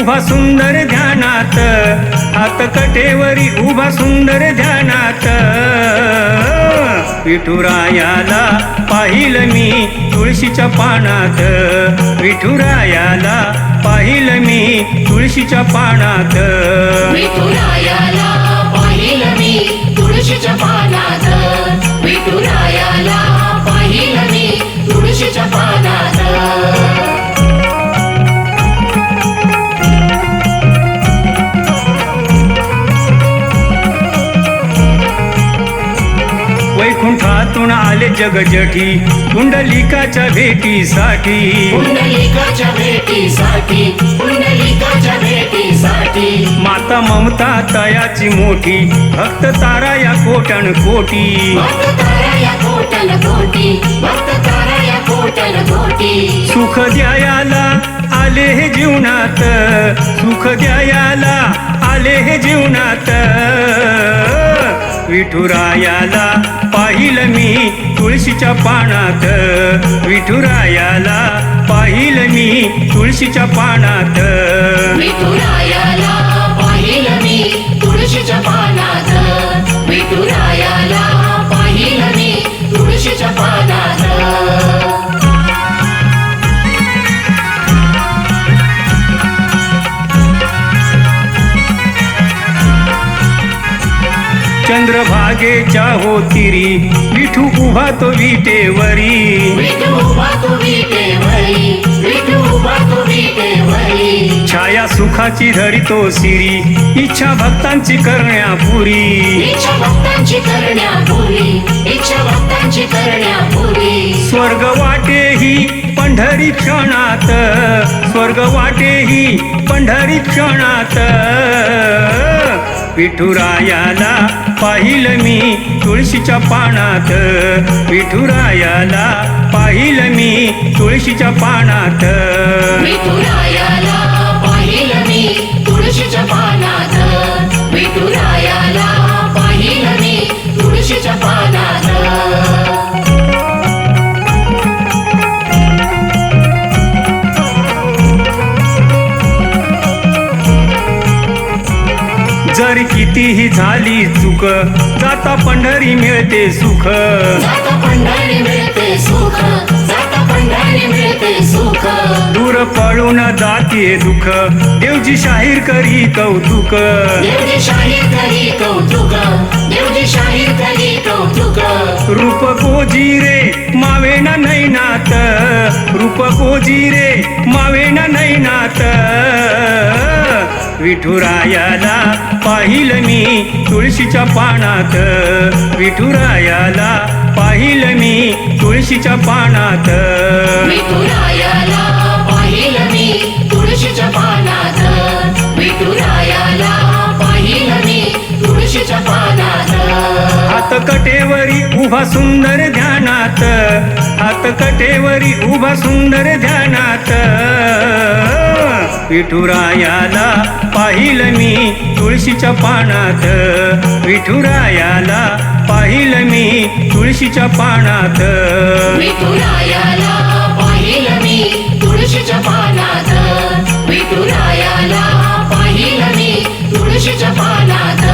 उभा सुंदर ध्यानात हात कटेवरी उभा सुंदर ध्यानात. विठुरायाला पाहिलं मी तुळशीच्या पानात. विठुरायाला पाहिलं मी तुळशीच्या पानात. विठुरायाला पाहिलं मी तुळशीच्या पानात. विठुरायाला वैकुंठातून आले जगजठी कुंडलिकाच्या भेटीसाठी. पुंडलिकाच्या भेटीसाठी पुंडलिकाच्या भेटीसाठी. माता ममता तयाची मोठी भक्त तारा या कोटण कोटी. सुख द्यायाला आले हे जीवनात. सुख द्यायाला आले हे जीवनात. विठुरायाला पाहिलं मी तुळशीच्या पानात. विठुरायाला पाहिलं मी तुळशीच्या पानात. विठुरायाला पाहिलं मी तुळशीच्या पानात. चंद्रभागेच्या होतिरी. विठू उभा तो विटेवरी. छाया सुखाची धरितो सिरी. इच्छा भक्तांची करण्यापुरी स्वर्ग वाटेही पंढरी क्षणात. स्वर्ग वाटेही पंढरी क्षणात. विठुरायाला पाहिलं मी तुळशीच्या पानात. विठुरायाला पाहिलं मी तुळशीच्या पानात. विठुरायाला पाहिलं मी तुळशीच्या पानात. विठुरायाला कितीही झाली चूक. जाता पंढरी मिळते सुख. जाता पंढरी मिळते सुख. जाता पंढरी मिळते सुख. दूर पळून जाते दुःख. देवजी शाहीर करी कौतुक. देवजी शाहीर करी कौतुक. देवजी शाहीर करी कौतुक. रूप रे मावेना नैनात रूप रे मावेना नैनात विठुरायाला पाहिलं मी तुळशीच्या पानात. विठुरायाला पाहिलं मी तुळशीच्या पानात. हात कटेवरी उभा सुंदर ध्यानात. हात कटेवरी उभा सुंदर ध्यानात. विठुरायाला पाहिलं मी तुळशीच्या पानात. विठुरायाला पाहिलं मी तुळशीच्या पानात. विठुरायाला पाहिलं मी तुळशीच्या पानात.